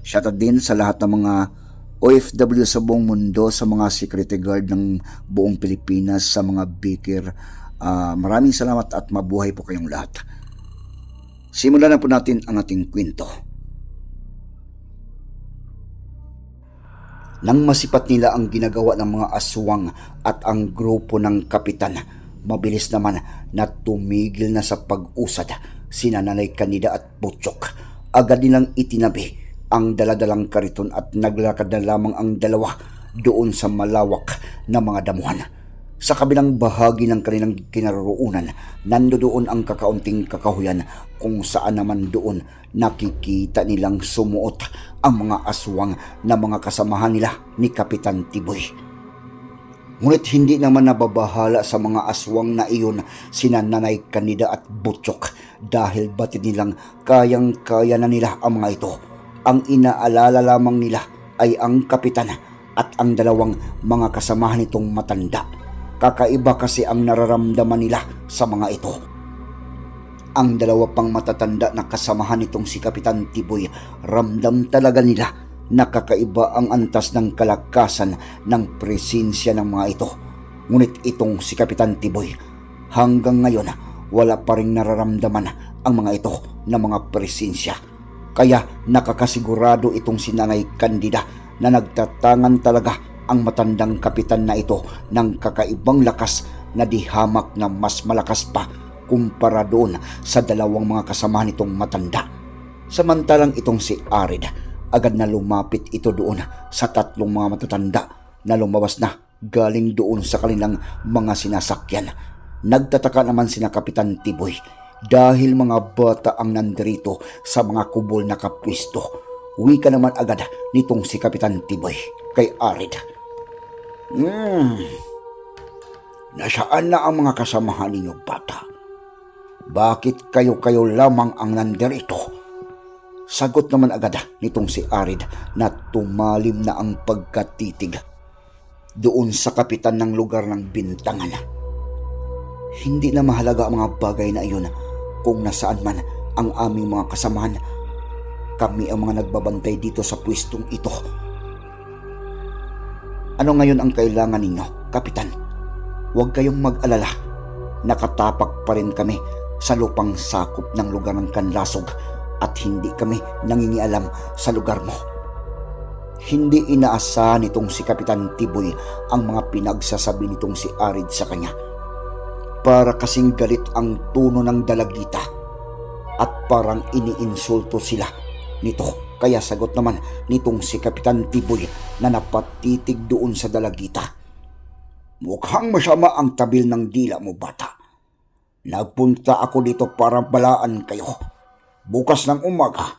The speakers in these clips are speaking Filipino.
Shoutout din sa lahat ng mga OFW sa buong mundo, sa mga security guard ng buong Pilipinas, sa mga baker. Ah, maraming salamat at mabuhay po kayong lahat. Simulan na po natin ang ating kwento. Nang masipat nila ang ginagawa ng mga aswang at ang grupo ng kapitan, mabilis naman na tumigil na sa pag-usad sina Nanay Kanida at Butchok. Agad nilang itinabi ang daladalang kariton at naglakad na lamang ang dalawa doon sa malawak na mga damuhan. Sa kabilang bahagi ng kanilang kinaroroonan, nandoon ang kakaunting kakahuyan kung saan naman doon nakikita nilang sumuot ang mga aswang na mga kasamahan nila ni Kapitan Tiboy. Ngunit hindi naman nababahala sa mga aswang na iyon sina Nanay Kanida at Butchok dahil batid nilang kayang-kaya na nila ang mga ito. Ang inaalala lamang nila ay ang kapitan at ang dalawang mga kasamahan nitong matanda. Kakaiba kasi ang nararamdaman nila sa mga ito. Ang dalawa pang matatanda na kasamahan nitong si Kapitan Tiboy, ramdam talaga nila nakakaiba ang antas ng kalakasan ng presensya ng mga ito. Ngunit itong si Kapitan Tiboy, hanggang ngayon wala pa rin nararamdaman ang mga ito na mga presensya. Kaya nakakasigurado itong si Nanay Candida na nagtatangan talaga ang matandang kapitan na ito ng kakaibang lakas na di hamak na mas malakas pa kumpara doon sa dalawang mga kasama nitong matanda. Samantalang itong si Arid, agad na lumapit ito doon sa tatlong mga matatanda na lumabas na galing doon sa kanilang mga sinasakyan. Nagtataka naman sina Kapitan Tiboy dahil mga bata ang nandirito sa mga kubol na kapwisto. Wika naman agad nitong si Kapitan Tiboy kay Arid. Hmm, nasaan na ang mga kasamahan ninyo bata? Bakit kayo-kayo lamang ang nandirito? Sagot naman agad nitong si Arid na tumalim na ang pagkatitig doon sa kapitan ng lugar ng bintangan. Hindi na mahalaga ang mga bagay na iyon kung nasaan man ang aming mga kasamahan. Kami ang mga nagbabantay dito sa pwestong ito. Ano ngayon ang kailangan ninyo, kapitan? Huwag kayong mag-alala. Nakatapak pa rin kami sa lupang sakop ng lugar ng Kanlasog at hindi kami nangingialam sa lugar mo. Hindi inaasahan nitong si Kapitan Tiboy ang mga pinagsasabi nitong si Arid sa kanya. Para kasing galit ang tono ng dalagita at parang iniinsulto sila nito. Kaya sagot naman nitong si Kapitan Tiboy na napatitig doon sa dalagita. Mukhang masama ang tabil ng dila mo, bata. Nagpunta ako dito para balaan kayo. Bukas ng umaga,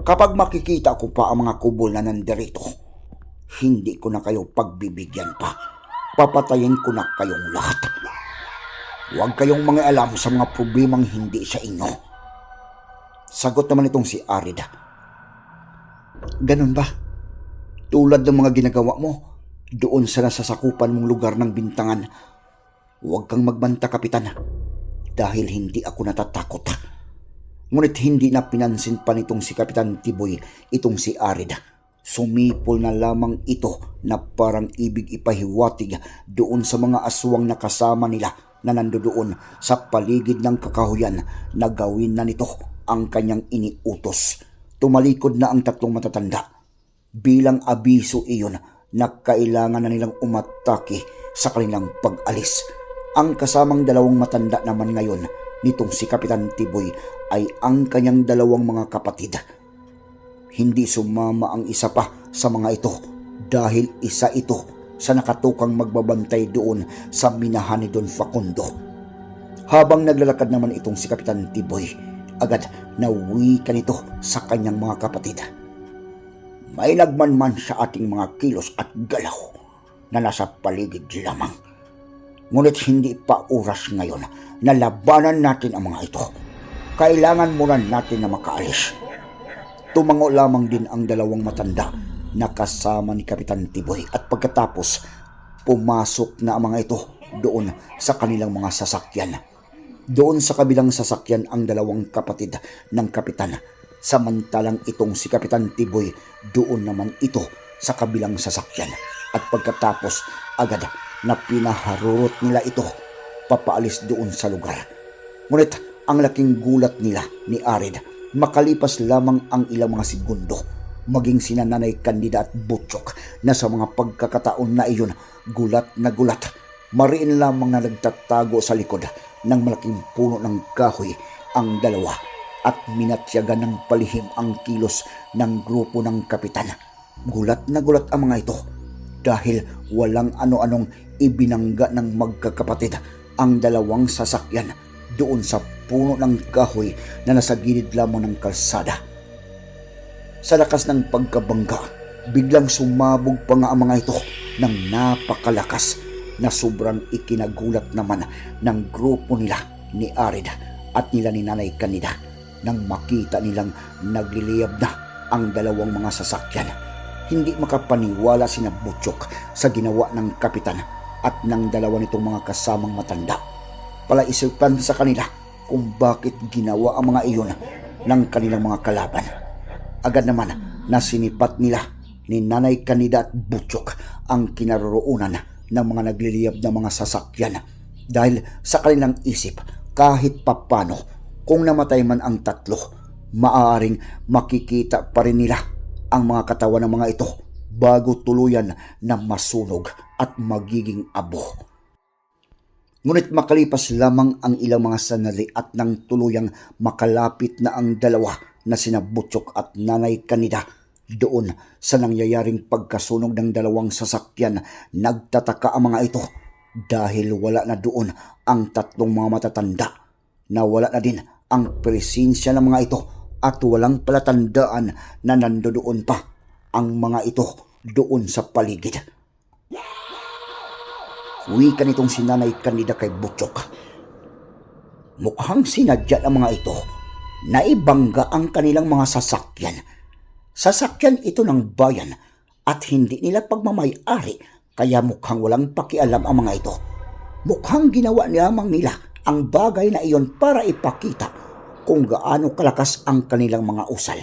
kapag makikita ko pa ang mga kubol na nandirito, hindi ko na kayo pagbibigyan pa. Papatayin ko na kayong lahat. Huwag kayong mga alam sa mga problemang hindi sa inyo. Sagot naman itong si Arid. Ganun ba? Tulad ng mga ginagawa mo, doon sa nasasakupan mong lugar ng bintangan, huwag kang magbanta, kapitan dahil hindi ako natatakot. Ngunit hindi na pinansin pa nitong si Kapitan Tiboy itong si Arid. Sumipol na lamang ito na parang ibig ipahiwatig doon sa mga aswang na kasama nila na nandoon sa paligid ng kakahuyan na gawin na nito ang kanyang iniutos. Tumalikod na ang tatlong matatanda. Bilang abiso iyon na kailangan na nilang umatake sa kanilang pag-alis. Ang kasamang dalawang matanda naman ngayon nitong si Kapitan Tiboy ay ang kanyang dalawang mga kapatid. Hindi sumama ang isa pa sa mga ito dahil isa ito sa nakatukang magbabantay doon sa minahan ni Don Facundo. Habang naglalakad naman itong si Kapitan Tiboy, agad nawi ka nito sa kanyang mga kapatid. may nagmanman sa ating mga kilos at galaw na nasa paligid lamang. Ngunit hindi pa oras ngayon na labanan natin ang mga ito. Kailangan muna natin na makaalis. Tumango lamang din ang dalawang matanda na kasama ni Kapitan Tiboy at pagkatapos pumasok na ang mga ito doon sa kanilang mga sasakyan. Doon sa kabilang sasakyan ang dalawang kapatid ng kapitan. Samantalang itong si Kapitan Tiboy doon naman ito sa kabilang sasakyan. At pagkatapos agad na pinaharurot nila ito papaalis doon sa lugar. Ngunit ang laking gulat nila ni Arid makalipas lamang ang ilang mga segundo maging sina Nanay Candida at Butchok na sa mga pagkakataon na iyon gulat na gulat mariin lamang na nagtatago sa likod ng malaking puno ng kahoy ang dalawa at minatyagan ng palihim ang kilos ng grupo ng kapitan. Gulat na gulat ang mga ito dahil walang ano-anong ibinangga ng magkakapatid ang dalawang sasakyan doon sa puno ng kahoy na nasa gilid lamang ng kalsada. Sa lakas ng pagkabangga, biglang sumabog pa nga ang mga ito ng napakalakas na sobrang ikinagulat naman ng grupo nila ni Arid at nila ni Nanay Kanida nang makita nilang nagliliyab na ang dalawang mga sasakyan. Hindi makapaniwala si Butchok sa ginawa ng kapitan at ng dalawa nitong mga kasamang matanda. Palaisipan sa kanila kung bakit ginawa ang mga iyon ng kanilang mga kalaban. Agad naman na sinipat nila ni Nanay Kanida at Butchok ang kinaroroonan ng mga nagliliyab na mga sasakyan dahil sa kanilang isip kahit papano kung namatay man ang tatlo maaaring makikita pa rin nila ang mga katawan ng mga ito bago tuluyan na masunog at magiging abo. Ngunit makalipas lamang ang ilang mga sanali at nang tuluyang makalapit na ang dalawa na sina Butchok at Nanay Kanida doon sa nangyayaring pagkasunog ng dalawang sasakyan, nagtataka ang mga ito dahil wala na doon ang tatlong mga matatanda na wala na din ang presensya ng mga ito at walang palatandaan na nandoon pa ang mga ito doon sa paligid. Wika nitong sinanay kanida kay Butchok. Mukhang sinadya ng mga ito na ibangga ang kanilang mga sasakyan. Sasakyan ito ng bayan at hindi nila pagmamayari kaya mukhang walang pakialam ang mga ito. Mukhang ginawa lamang nila ang bagay na iyon para ipakita kung gaano kalakas ang kanilang mga usal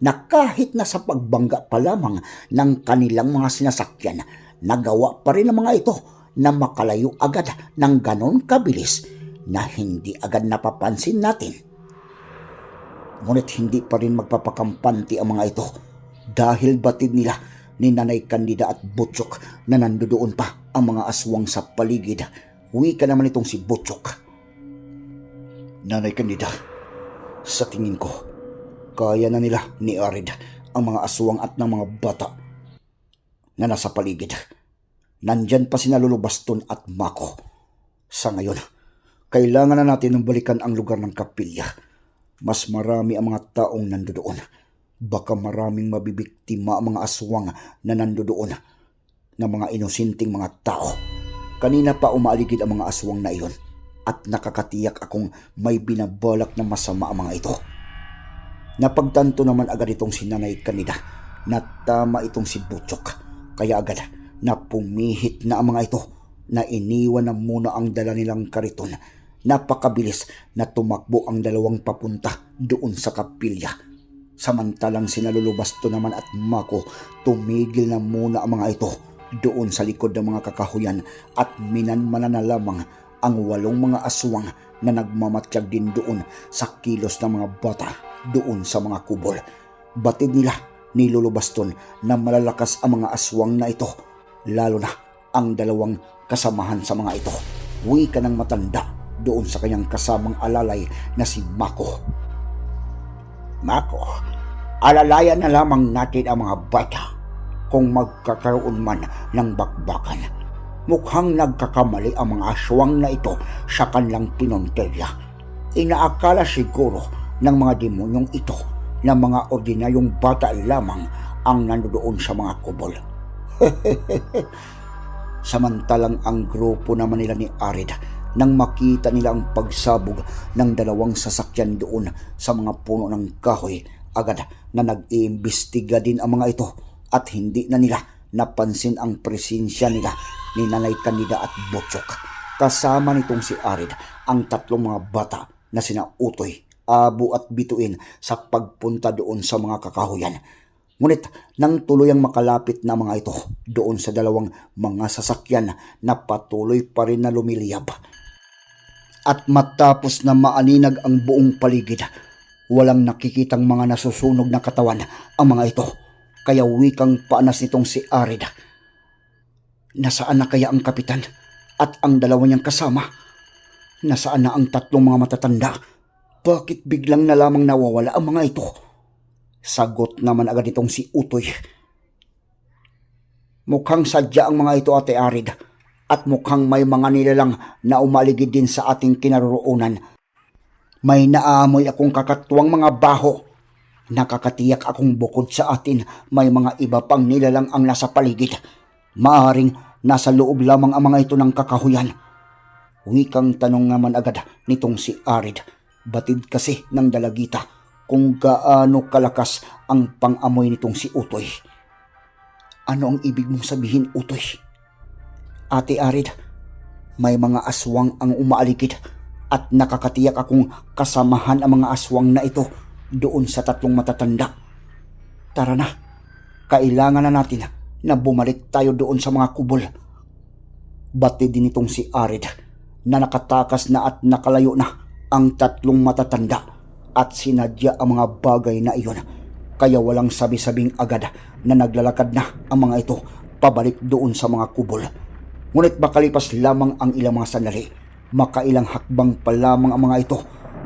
na kahit na sa pagbangga pa lamang ng kanilang mga sinasakyan, nagawa pa rin ng mga ito na makalayo agad ng ganon kabilis na hindi agad napapansin natin. Ngunit hindi pa rin magpapakampanti ang mga ito dahil batid nila ni Nanay Candida at Butchok na nandoon pa ang mga aswang sa paligid. Uwi ka naman itong si Butchok. Nanay Candida, sa tingin ko, kaya na nila ni Arid ang mga aswang at ng mga bata na nasa paligid. Nandyan pa sina Lolo Baston at Mako. Sa ngayon, kailangan na natin balikan ang lugar ng kapilya. Mas marami ang mga taong nandoon. Baka maraming mabibiktima ang mga aswang na nandoon na mga inusinting mga tao. Kanina pa umaaligid ang mga aswang na iyon at nakakatiyak akong may binabalak na masama ang mga ito. Napagtanto naman agad itong si Nanay Kanida na tama itong si Butchok. Kaya agad na pumihit na ang mga ito na iniwan na muna ang dala nilang kariton. Napakabilis na tumakbo ang dalawang papunta doon sa kapilya. Samantalang sinalulubasto naman at Mako tumigil na muna ang mga ito doon sa likod ng mga kakahuyan at minanmana na lamang ang walong mga aswang na nagmamatyag din doon sa kilos ng mga bata doon sa mga kubol. Batid nila ni Lolo Baston na malalakas ang mga aswang na ito, lalo na ang dalawang kasamahan sa mga ito. Uwi ka ng matanda doon sa kanyang kasamang alalay na si Mako. Mako, alalayan na lamang natin ang mga bata kung magkakaroon man ng bakbakan. Mukhang nagkakamali ang mga aswang na ito sa kanilang pinonterya. Inaakala siguro ng mga demonyong ito na mga ordinaryong bata lamang ang nandoon sa mga kubol. Samantalang ang grupo naman nila ni Arid nang makita nila ang pagsabog ng dalawang sasakyan doon sa mga puno ng kahoy, agad na nag-iimbestiga din ang mga ito at hindi na nila napansin ang presensya nila ni Nanay Kanida at Butchok. Kasama nitong si Arid ang tatlong mga bata na sina Utoy, Abo at Bituin sa pagpunta doon sa mga kakahuyan. Ngunit nang tuluyang makalapit na mga ito doon sa dalawang mga sasakyan na patuloy pa rin na lumiliyab. At matapos na maaninag ang buong paligid, walang nakikitang mga nasusunog na katawan ang mga ito. Kaya wikang paanas nitong si Arid. Nasaan na kaya ang kapitan at ang dalawa niyang kasama? Nasaan na ang tatlong mga matatanda? Bakit biglang na lamang nawawala ang mga ito? Sagot naman agad itong si Utoy. Mukhang sadya ang mga ito ate Arid at mukhang may mga nilalang na umaligid din sa ating kinaroroonan. May naamoy akong kakatuwang mga baho. Nakakatiyak akong bukod sa atin may mga iba pang nilalang ang nasa paligid. Maaring nasa loob lamang ang mga ito ng kakahuyan. Wikang tanong naman agad nitong si Arid. Batid kasi ng dalagita kung gaano kalakas ang pangamoy nitong si Utoy. Ano ang ibig mong sabihin, Utoy? Ate Arid, may mga aswang ang umaaligid at nakakatiyak akong kasamahan ang mga aswang na ito doon sa tatlong matatanda. Tara na, kailangan na natin na bumalik tayo doon sa mga kubol. Bati din itong si Arid na nakatakas na at nakalayo na ang tatlong matatanda at sinadya ang mga bagay na iyon. Kaya walang sabi-sabing agad na naglalakad na ang mga ito pabalik doon sa mga kubol. Ngunit makalipas lamang ang ilang mga sandali, makailang hakbang pa lamang ang mga ito,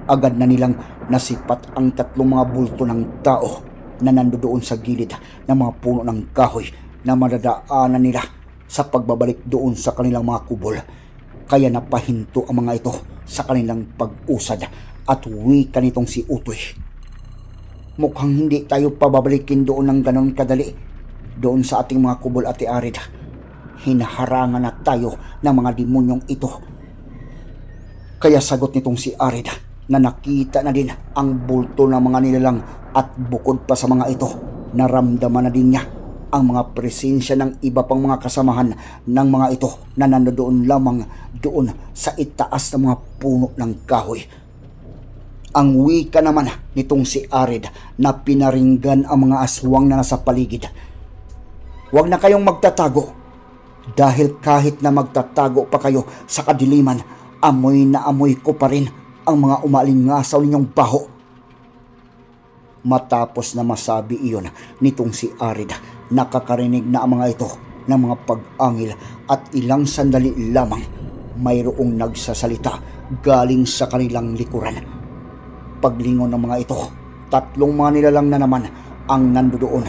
agad na nilang nasipat ang tatlong mga bulto ng tao na nandoon sa gilid ng mga puno ng kahoy na madadaanan nila sa pagbabalik doon sa kanilang mga kubol. Kaya napahinto ang mga ito sa kanilang pag-usad at wika nitong si Utoy. Mukhang hindi tayo pababalikin doon ng ganon kadali. Doon sa ating mga kubol at arid. Hinaharangan na tayo ng mga demonyong ito. Kaya sagot nitong si Arid na nakita na din ang bulto ng mga nilalang at bukod pa sa mga ito, naramdaman na din niya ang mga presensya ng iba pang mga kasamahan ng mga ito na nandoon lamang doon sa itaas ng mga puno ng kahoy. Ang wika naman nitong si Arid na pinaringgan ang mga aswang na nasa paligid. Huwag na kayong magtatago dahil kahit na magtatago pa kayo sa kadiliman, amoy na amoy ko pa rin ang mga umalingasaw ninyong baho. Matapos na masabi iyon nitong si Arid, nakakarinig na ang mga ito ng mga pag-angil at ilang sandali lamang mayroong nagsasalita galing sa kanilang likuran. Paglingon ng mga ito, tatlong mga nilalang na naman ang nandoon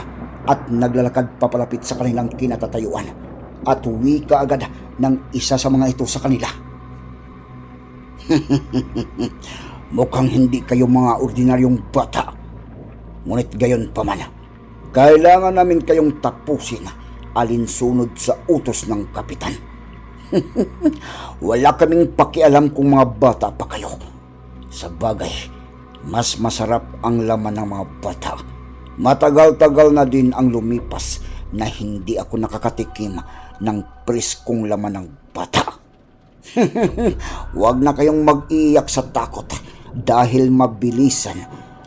at naglalakad papalapit sa kanilang kinatatayuan at wika agad ng isa sa mga ito sa kanila. Mukhang hindi kayo mga ordinaryong bata. Ngunit gayon pa man, kailangan namin kayong tapusin alinsunod sa utos ng kapitan. Wala kaming pakialam kung mga bata pa kayo. Sa bagay, mas masarap ang laman ng mga bata. Matagal-tagal na din ang lumipas na hindi ako nakakatikim ng preskong laman ng bata. Huwag na kayong mag-iyak sa takot dahil mabilisan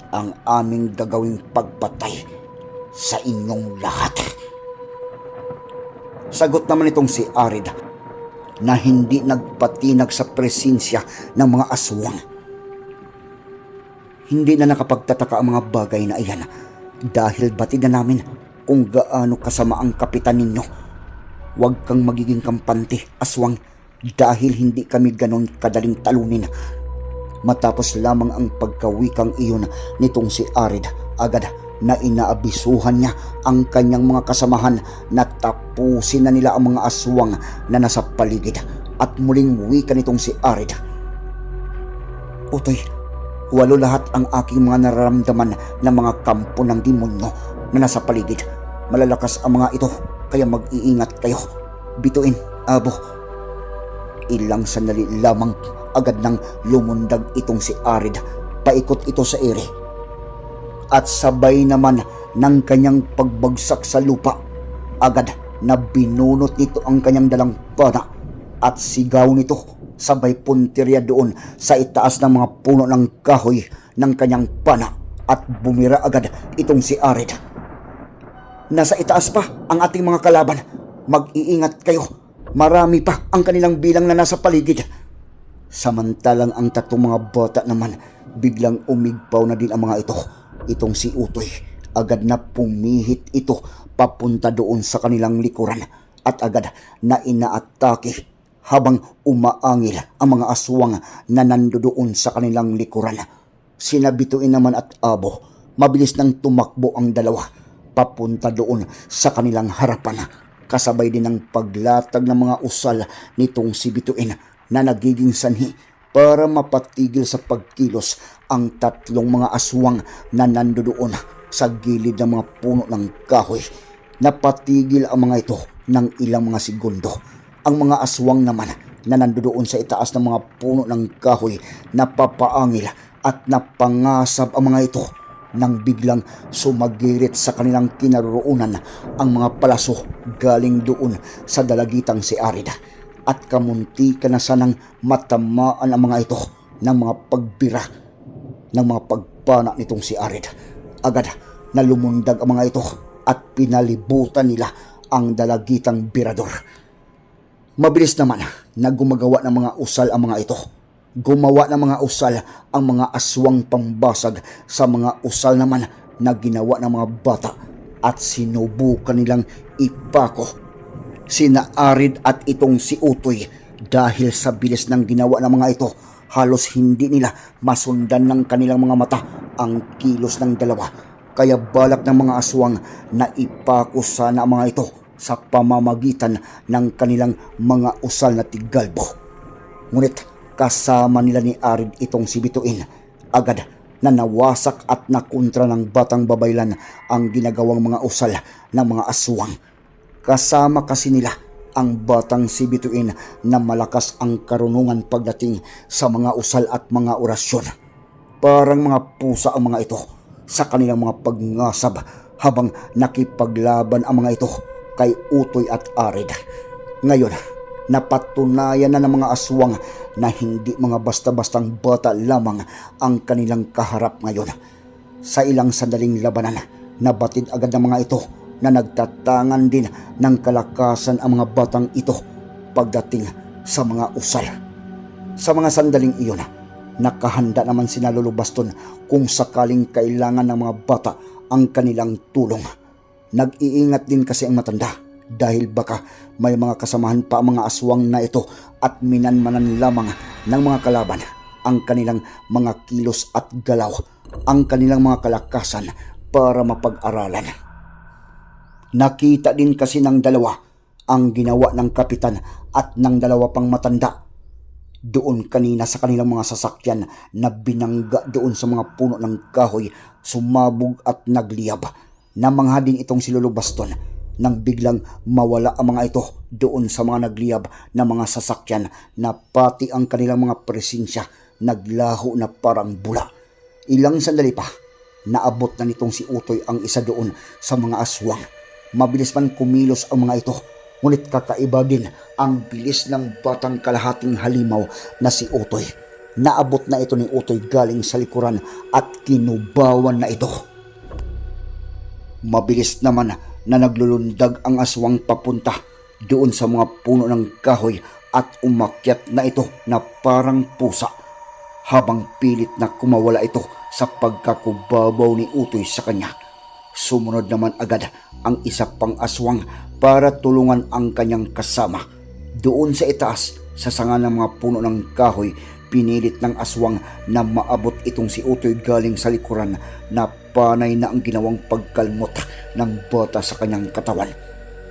ang aming gagawing pagpatay sa inyong lahat. Sagot naman itong si Arid na hindi nagpatinag sa presensya ng mga aswang. Hindi na nakapagtataka ang mga bagay na iyan dahil batid na namin kung gaano kasama ang kapitan ninyo. Huwag kang magiging kampante, aswang, dahil hindi kami ganon kadaling talunin. Matapos lamang ang pagkawikang iyon nitong si Arid, agad na inaabisuhan niya ang kanyang mga kasamahan na tapusin na nila ang mga aswang na nasa paligid at muling wika nitong si Arid. Utoy, walo lahat ang aking mga nararamdaman ng mga kampo ng demonyo na nasa paligid. Malalakas ang mga ito kaya mag-iingat kayo. Bituin, abo. Ilang sandali lamang agad nang lumundag itong si Arid. Paikot ito sa ere. At sabay naman ng kanyang pagbagsak sa lupa. Agad na binunot nito ang kanyang dalang pana at sigaw nito sabay puntirya doon sa itaas ng mga puno ng kahoy ng kanyang pana at bumira agad itong si Arid. Nasa itaas pa ang ating mga kalaban. Mag-iingat kayo. Marami pa ang kanilang bilang na nasa paligid. Samantalang ang tatlong mga bata naman, biglang umigpaw na din ang mga ito. Itong si Utoy, agad na pumihit ito papunta doon sa kanilang likuran at agad na inaatake habang umaangil ang mga aswang na nandoon sa kanilang likuran. Sinabituin naman at abo, mabilis nang tumakbo ang dalawa papunta doon sa kanilang harapan. Kasabay din ng paglatag ng mga usal nitong si Bituin na nagiging sanhi para mapatigil sa pagkilos ang tatlong mga aswang na nandoon sa gilid ng mga puno ng kahoy. Napatigil ang mga ito ng ilang mga segundo. Ang mga aswang naman na nandoon sa itaas ng mga puno ng kahoy napapaangil at napangasab ang mga ito nang biglang sumagirit sa kanilang kinaroroonan ang mga palaso galing doon sa dalagitang si Arida at kamunti ka na sanang matamaan ang mga ito ng mga pagbira ng mga pagpana nitong si Arid. Agad na lumundag ang mga ito at pinalibutan nila ang dalagitang birador. Mabilis naman na gumagawa ng mga usal ang mga ito. Gumawa ng mga usal ang mga aswang pambasag. Sa mga usal naman na ginawa ng mga bata at sinubukan nilang ipako sina Arid at itong si Utoy. Dahil sa bilis ng ginawa ng mga ito halos hindi nila masundan ng kanilang mga mata ang kilos ng dalawa. Kaya balak ng mga aswang na ipako sana ang mga ito sa pamamagitan ng kanilang mga usal na tigalbo. Ngunit kasama nila ni Arid itong si Bituin. Agad na nawasak at nakontra ng batang babaylan ang ginagawang mga usal ng mga aswang. Kasama kasi nila ang batang si Bituin na malakas ang karunungan pagdating sa mga usal at mga orasyon. Parang mga pusa ang mga ito sa kanilang mga pagngasab habang nakipaglaban ang mga ito kay Utoy at Arid. Ngayon, napatunayan na ng mga aswang na hindi mga basta-bastang bata lamang ang kanilang kaharap ngayon. Sa ilang sandaling labanan, nabatid agad ng mga ito na nagtatangan din ng kalakasan ang mga batang ito pagdating sa mga usal. Sa mga sandaling iyon, nakahanda naman sina Lolo Baston kung sakaling kailangan ng mga bata ang kanilang tulong. Nag-iingat din kasi ang matanda dahil baka may mga kasamahan pa ang mga aswang na ito at minanmanan lamang ng mga kalaban ang kanilang mga kilos at galaw, ang kanilang mga kalakasan para mapag-aralan. Nakita din kasi ng dalawa ang ginawa ng kapitan at ng dalawa pang matanda doon kanina sa kanilang mga sasakyan na binangga doon sa mga puno ng kahoy, sumabog at nagliyab. Namangha din itong si nang biglang mawala ang mga ito doon sa mga nagliyab na mga sasakyan na pati ang kanilang mga presensya naglaho na parang bula. Ilang sandali pa, naabot na nitong si Utoy ang isa doon sa mga aswang. Mabilis man kumilos ang mga ito, ngunit kakaiba din ang bilis ng batang kalahating halimaw na si Utoy. Naabot na ito ni Utoy galing sa likuran at kinubawan na ito. Mabilis naman na naglulundag ang aswang papunta doon sa mga puno ng kahoy at umakyat na ito na parang pusa habang pilit na kumawala ito sa pagkakubabaw ni Utoy sa kanya. Sumunod naman agad ang isa pang aswang para tulungan ang kanyang kasama. Doon sa itaas, sa sanga ng mga puno ng kahoy, pinilit ng aswang na maabot itong si Utoy galing sa likuran na panay na ang ginawang pagkalmot ng bata sa kanyang katawan.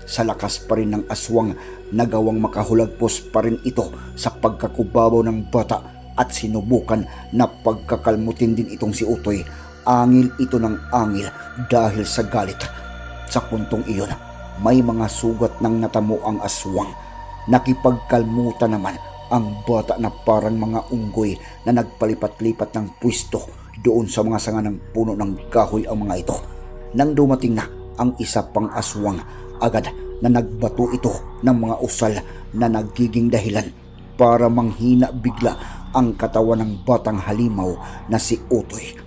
Sa lakas pa rin ng aswang, nagawang makahulagpos pa rin ito sa pagkakubabaw ng bata at sinubukan na pagkakalmutin din itong si Utoy. Angil ito ng angil dahil sa galit. Sa puntong iyon, may mga sugat ng natamo ang aswang. Nakipagkalmutan naman ang bata na parang mga unggoy na nagpalipat-lipat ng pwesto doon sa mga sanga ng puno ng kahoy ang mga ito. Nang dumating na ang isa pang aswang, agad na nagbato ito ng mga usal na nagiging dahilan para manghina bigla ang katawan ng batang halimaw na si Utoy.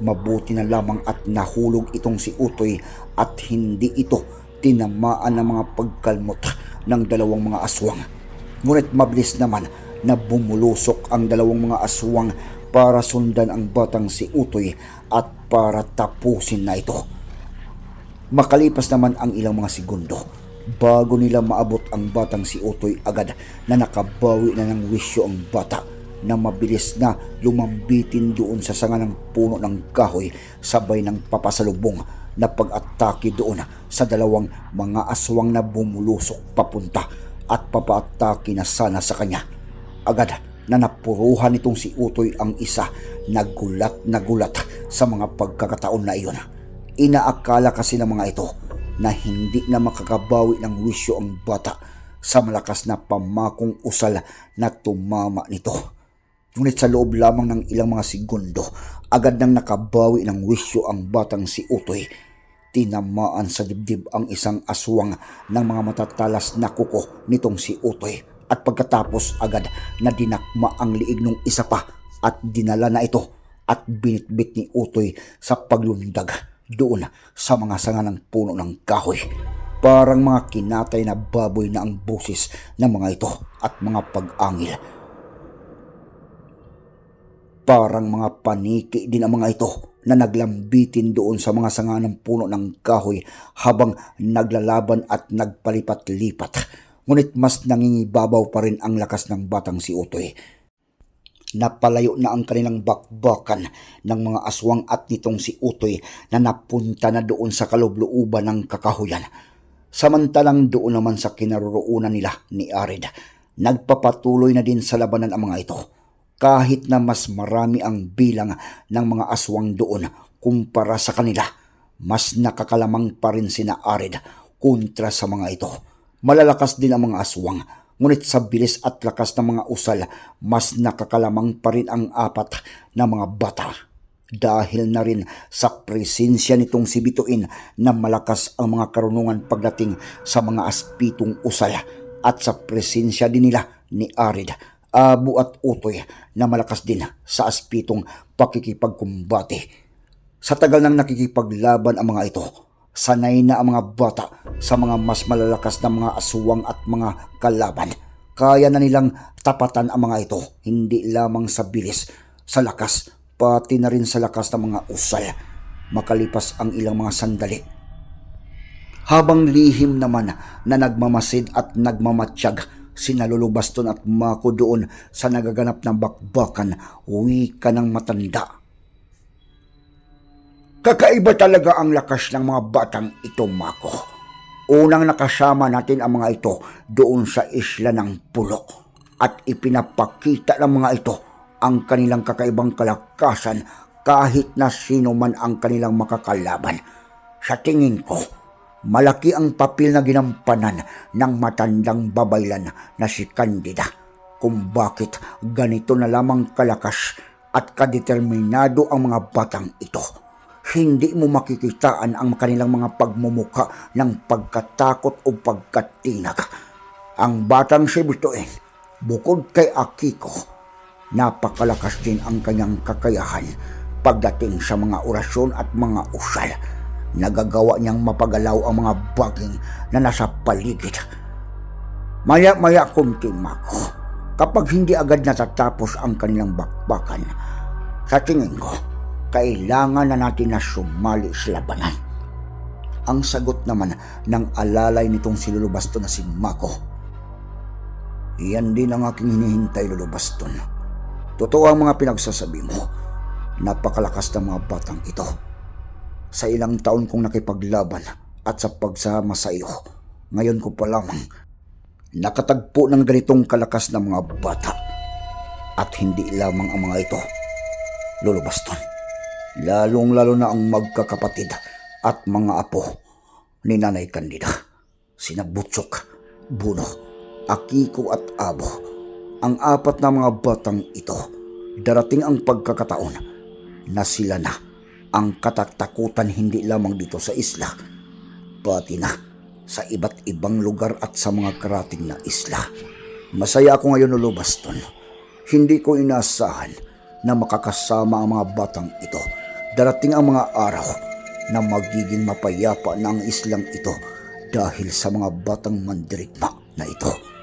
Mabuti na lamang at nahulog itong si Utoy at hindi ito tinamaan ng mga pagkalmot ng dalawang mga aswang. Ngunit mabilis naman na bumulusok ang dalawang mga aswang para sundan ang batang si Utoy at para tapusin na ito. Makalipas naman ang ilang mga segundo, bago nila maabot ang batang si Utoy agad na nakabawi na ng wisyo ang bata na mabilis na lumambitin doon sa sanga ng puno ng kahoy sabay ng papasalubong na pag-atake doon sa dalawang mga aswang na bumulusok papunta at papaatake na sana sa kanya. Agad na napuruhan nitong si Utoy ang isa na gulat na gulat sa mga pagkakataon na iyon. Inaakala kasi ng mga ito na hindi na makakabawi ng wisyo ang bata sa malakas na pamakong usal na tumama nito. Ngunit sa loob lamang ng ilang mga segundo, agad nang nakabawi ng wisyo ang batang si Utoy. Tinamaan sa dibdib ang isang aswang ng mga matatalas na kuko nitong si Utoy. At pagkatapos agad na dinakma ang liig ng isa pa at dinala na ito at binitbit ni Utoy sa paglundag doon sa mga sanga ng puno ng kahoy. Parang mga kinatay na baboy na ang boses ng mga ito at mga pag-angil. Parang mga paniki din ang mga ito na naglambitin doon sa mga sanga ng puno ng kahoy habang naglalaban at nagpalipat-lipat. Ngunit mas nangingibabaw pa rin ang lakas ng batang si Utoy. Napalayo na ang kanilang bakbakan ng mga aswang at nitong si Utoy na napunta na doon sa kalubluuban ng kakahuyan. Samantalang doon naman sa kinaroroonan nila ni Arid, nagpapatuloy na din sa labanan ang mga ito kahit na mas marami ang bilang ng mga aswang doon kumpara sa kanila, mas nakakalamang pa rin sina Arid kontra sa mga ito. Malalakas din ang mga aswang, ngunit sa bilis at lakas ng mga usal, mas nakakalamang pa rin ang apat na mga bata. Dahil na rin sa presensya nitong si Bituin na malakas ang mga karunungan pagdating sa mga aspitong usal at sa presensya din nila ni Arid abo at utoy na malakas din sa aspitong pakikipagkumbate. Sa tagal ng nakikipaglaban ang mga ito, sanay na ang mga bata sa mga mas malalakas na mga aswang at mga kalaban. Kaya na nilang tapatan ang mga ito, hindi lamang sa bilis, sa lakas, pati na rin sa lakas ng mga usal. Makalipas ang ilang mga sandali, habang lihim naman na nagmamasid at nagmamatsyag sina Lolo Baston at Mako doon sa nagaganap na bakbakan, wika ng matanda. Kakaiba talaga ang lakas ng mga batang ito, Mako. Unang nakasama natin ang mga ito doon sa isla ng Pulo at ipinapakita ng mga ito ang kanilang kakaibang kalakasan kahit na sino man ang kanilang makakalaban. Sa tingin ko, malaki ang papel na ginampanan ng matandang babaylan na si Candida kung bakit ganito na lamang kalakas at kadeterminado ang mga batang ito. Hindi mo makikitaan ang kanilang mga pagmumuka ng pagkatakot o pagkatinag. Ang batang si Bituin, bukod kay Akiko, napakalakas din ang kanyang kakayahan pagdating sa mga orasyon at mga usal nagagawa niyang mapagalaw ang mga baging na nasa paligid. Maya-maya kumtima ko kapag hindi agad natatapos ang kanilang bakbakan. Sa tingin ko, kailangan na natin na sumali sa labanan. Ang sagot naman ng alalay nitong si Lolo Baston na si Mako. Iyan din ang aking hinihintay, Lolo Baston. Totoo ang mga pinagsasabi mo. Napakalakas ng mga batang ito sa ilang taon kong nakipaglaban at sa pagsama sa iyo. Ngayon ko pa lamang nakatagpo ng ganitong kalakas na mga bata. At hindi lamang ang mga ito. Lolo Baston, lalong lalo na ang magkakapatid at mga apo. ni Nanay Candida. Sina Butchok, Buno, Akiko at Abo. Ang apat na mga batang ito, darating ang pagkakataon na sila na ang katatakutan hindi lamang dito sa isla, pati na sa iba't ibang lugar at sa mga karating na isla. Masaya ako ngayon ulubaston. Hindi ko inasahan na makakasama ang mga batang ito. Darating ang mga araw na magiging mapayapa na ang islang ito dahil sa mga batang mandirigma na ito.